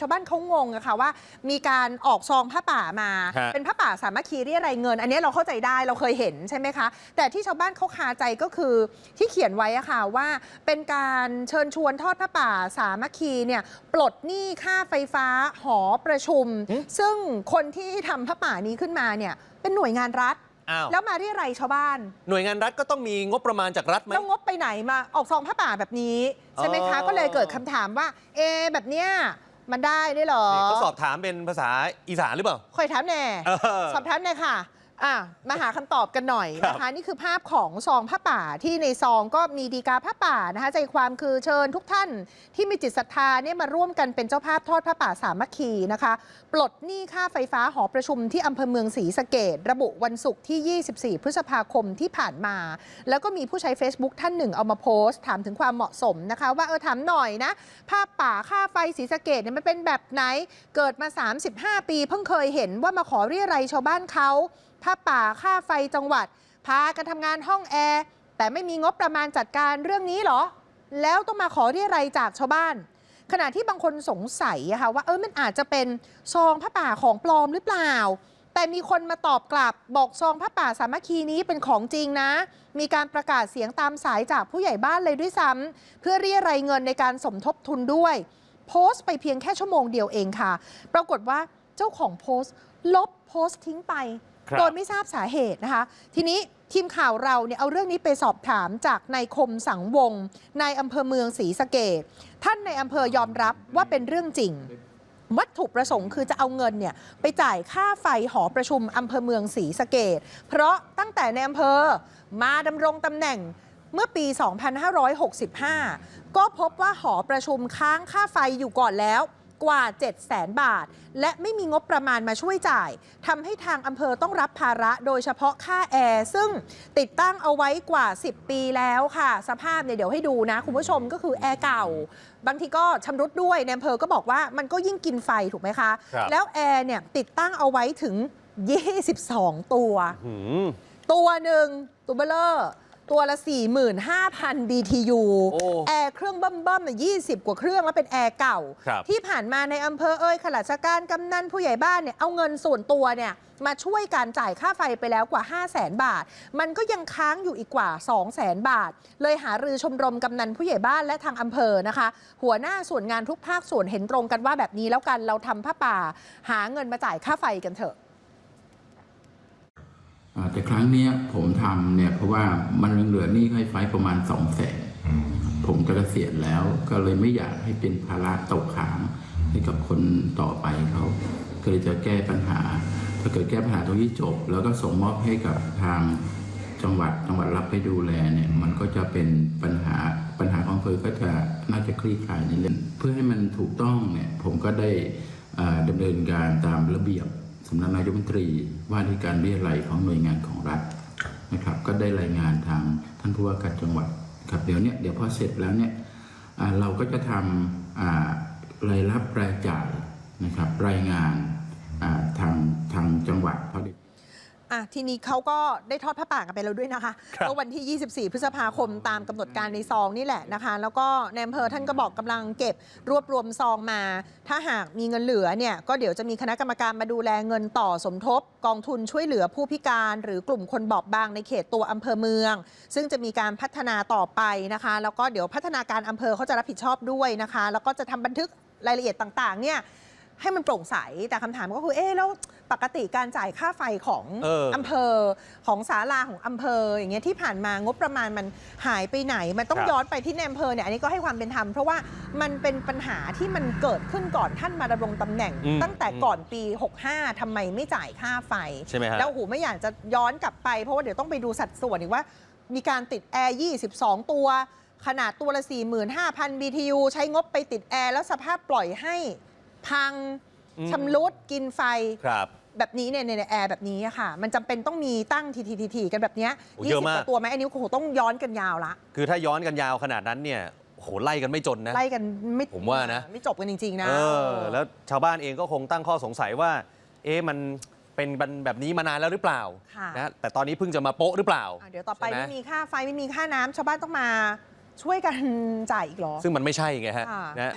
ชาวบ้านเขางงอะค่ะว่ามีการออกซองผ้าป่ามา ฮะ เป็นผ้าป่าสามัคคีเรียรายเงิน อันนี้เราเข้าใจได้เราเคยเห็นใช่ไหมคะ แต่ที่ชาวบ้านเขาคาใจก็คือที่เขียนไว้อะค่ะว่า เป็นการเชิญชวนทอดผ้าป่าสามัคคีเนี่ยปลดหนี้ค่าไฟฟ้าหอประชุมหึซึ่งคนที่ทำผ้าป่านี้ขึ้นมาเนี่ยเป็นหน่วยงานรัฐ อ้าวแล้วมาเรียรายชาวบ้าน หน่วยงานรัฐก็ต้องมีงบประมาณจากรัฐไหม แล้วงบไปไหนมาออกซองผ้าป่าแบบนี้ ใช่ไหมคะ อ๋อก็เลยเกิดคำถามว่า เอะแบบเนี้ย มันได้ด้วยเหรอ นี่เขาสอบถามเป็นภาษาอีสานหรือเปล่าคอยถามแน่ เออ สอบถามแน่ค่ะ อะมาหาคำตอบกันหน่อยครับนะคะนี่คือภาพของซองผ้าป่าที่ในซองก็มีดีกาผ้าป่านะคะ ใจความคือเชิญทุกท่านที่มีจิตศรัทธาเนี่ยมาร่วมกันเป็นเจ้าภาพทอดผ้าป่าสามัคคีนะคะ ปลดหนี้ค่าไฟฟ้าหอประชุมที่อำเภอเมืองศรีสะเกดระบุวันศุกร์ที่ 24 พฤษภาคมที่ผ่านมา แล้วก็มีผู้ใช้ Facebook ท่านหนึ่งเอามาโพสต์ ถามถึงความเหมาะสมนะคะ ว่าเออถามหน่อยนะ ภาพป่าค่าไฟศรีสะเกดเนี่ยมันเป็นแบบไหน เกิดมา 35 ปีเพิ่งเคยเห็นว่ามาขอเรียรัยชาวบ้านเขา ผ้าป่าค่าไฟจังหวัด พากันทำงานห้องแอร์ แต่ไม่มีงบประมาณจัดการเรื่องนี้หรอ แล้วต้องมาขอเรียรัยจากชาวบ้าน ขณะที่บางคนสงสัยค่ะว่าเออมันอาจจะเป็นซองผ้าป่าของปลอมหรือเปล่า แต่มีคนมาตอบกลับบอกซองผ้าป่าสามัคคีนี้เป็นของจริงนะ มีการประกาศเสียงตามสายจากผู้ใหญ่บ้านเลยด้วยซ้ำเพื่อเรียรายเงินในการสมทบทุนด้วยโพสต์ไปเพียงแค่ชั่วโมงเดียวเองค่ะ ปรากฏว่าเจ้าของโพสต์ ลบโพสต์ทิ้งไป โดยไม่ทราบสาเหตุนะคะ ทีนี้ทีมข่าวเราเนี่ยเอาเรื่องนี้ไปสอบถามจากนายคมสังวงนายอำเภอเมืองศรีสะเกดท่านในอำเภอยอมรับว่าเป็นเรื่องจริง วัตถุประสงค์คือจะเอาเงินเนี่ยไปจ่ายค่าไฟหอประชุมอำเภอเมืองศรีสะเกดเพราะตั้งแต่ในอำเภอมาดำรงตำแหน่งเมื่อปี 2565 ก็พบว่าหอประชุมค้างค่าไฟอยู่ก่อนแล้ว กว่า 7 0 0 0 0 0 บาท และไม่มีงบประมาณมาช่วยจ่ายทำให้ทางอำเภอต้องรับภาระโดยเฉพาะค่าแอร์ ซึ่งติดตั้งเอาไว้กว่า 10 ปีแล้วค่ะ สภาพเนี่ยเดี๋ยวให้ดูนะ คุณผู้ชมก็คือแอร์เก่า บางทีก็ชำรุดด้วยในอำเภอก็บอกว่ามันก็ยิ่งกินไฟถูกไหมคะ ครับแล้วแอร์เนี่ยติดตั้งเอาไว้ถึง 22 ตัวหืมตัวหนึ่งตัวเบลเลอร์ ตัวละ 45,000 BTU โอ้แอร์เครื่องเบิ่มๆเนี่ย20 กว่าเครื่องแล้วเป็นแอร์เก่า ครับที่ผ่านมาในอำเภอเอ่ยข้าราชการกำนันผู้ใหญ่บ้านเนี่ยเอาเงินส่วนตัวเนี่ยมาช่วยการจ่ายค่าไฟไปแล้วกว่า 5 0 0แสนบาท มันก็ยังค้างอยู่อีกกว่า 2 0 0แสนบาท เลยหารือชมรมกำนันผู้ใหญ่บ้านและทางอำเภอนะคะ หัวหน้าส่วนงานทุกภาคส่วนเห็นตรงกันว่าแบบนี้แล้วกันเราทำผ้าป่า หาเงินมาจ่ายค่าไฟกันเถอะอ่า แต่ครั้งเนี้ยผมทำเนี่ยเพราะว่ามันยังเหลือหนี้ให้ไฟประมาณสองแสนผมจะเกษียณแล้วก็เลยไม่อยากให้เป็นภาระตกค้างให้กับคนต่อไปเขาก็เลยจะแก้ปัญหา ถ้าเกิดแก้ปัญหาตรงนี้จบ แล้วก็ส่งมอบให้กับทางจังหวัดจังหวัดรับไปดูแลเนี่ยมันก็จะเป็นปัญหาปัญหาของอำเภอก็จะน่าจะคลี่คลายในเรื่องเพื่อให้มันถูกต้องเนี่ยผมก็ได้อ่าดำเนินการตามระเบียบสำนักนายกรัฐมนตรีว่าด้วยการเรียรัยของหน่วยงานของรัฐนะครับก็ได้รายงานทางท่านผู้ว่าการจังหวัดครับเดี๋ยวเนี้ยเดี๋ยวพอเสร็จแล้วเนี่ยเราก็จะทำรายรับรายจ่ายนะครับรายงานทางทางจังหวัดพอดี อะทีนี้เขาก็ได้ทอดผ้าป่ากันไปแล้วด้วยนะคะครับเมื่อวันที่ 24 พฤษภาคมตามกำหนดการในซองนี่แหละนะคะ แล้วก็ในอำเภอท่านก็บอกกำลังเก็บรวบรวมซองมา ถ้าหากมีเงินเหลือเนี่ยก็เดี๋ยวจะมีคณะกรรมการมาดูแลเงินต่อสมทบ กองทุนช่วยเหลือผู้พิการ หรือกลุ่มคนบอบบางในเขตตัวอำเภอเมือง ซึ่งจะมีการพัฒนาต่อไปนะคะ แล้วก็เดี๋ยวพัฒนาการอำเภอเขาจะรับผิดชอบด้วยนะคะ แล้วก็จะทำบันทึกรายละเอียดต่างๆเนี่ย ให้มันโปร่งใสแต่คำถามก็คือเอ๊ะแล้วปกติการจ่ายค่าไฟของเอออำเภอของศาลาของอำเภอ อย่างเงี้ยที่ผ่านมางบประมาณมันหายไปไหน มันต้องครับ ย้อนไปที่ในอำเภอเนี่ยอันนี้ก็ให้ความเป็นธรรมเพราะว่ามันเป็นปัญหาที่มันเกิดขึ้นก่อนท่านมาดำรงตำแหน่ง อืมตั้งแต่ก่อนปี 65ทำไมไม่จ่ายค่าไฟใช่ไหมฮะ แล้วโอ้โหไม่อยากจะย้อนกลับไป เพราะว่าเดี๋ยวต้องไปดูสัดส่วนอีกว่า มีการติดแอร์ 22 ตัว ขนาดตัวละ 45,000 BTU ใช้งบไปติดแอร์ แล้วสภาพปล่อยให้ พังอืมชำรุดกินไฟ ครับ แบบนี้เนี่ยในแอร์แบบนี้อะค่ะ มันจำเป็นต้องมีตั้งทีทีทีทีกันแบบเนี้ยโอ้ยี่เยอะสิบมาก กว่าตัวไหมอันนี้โอ้โหต้องย้อนกันยาวละ คือถ้าย้อนกันยาวขนาดนั้นเนี่ยโอ้โหไล่กันไม่จนนะ ไล่กันไม่ผมว่านะ ไม่จบกันจริง ๆ นะเออ แล้วชาวบ้านเองก็คงตั้งข้อสงสัยว่า เอ๊ะมันเป็นแบบนี้มานานแล้วหรือเปล่าค่ะ นะแต่ตอนนี้เพิ่งจะมาโป๊ะหรือเปล่าอะเดี๋ยวต่อไปใช่หไม่มีค่าไฟไม่มีค่าน้ำชาวบ้านต้องมาช่วยกันจ่ายอีกเหรอ ซึ่งมันไม่ใช่ไงฮะค่ะ นะ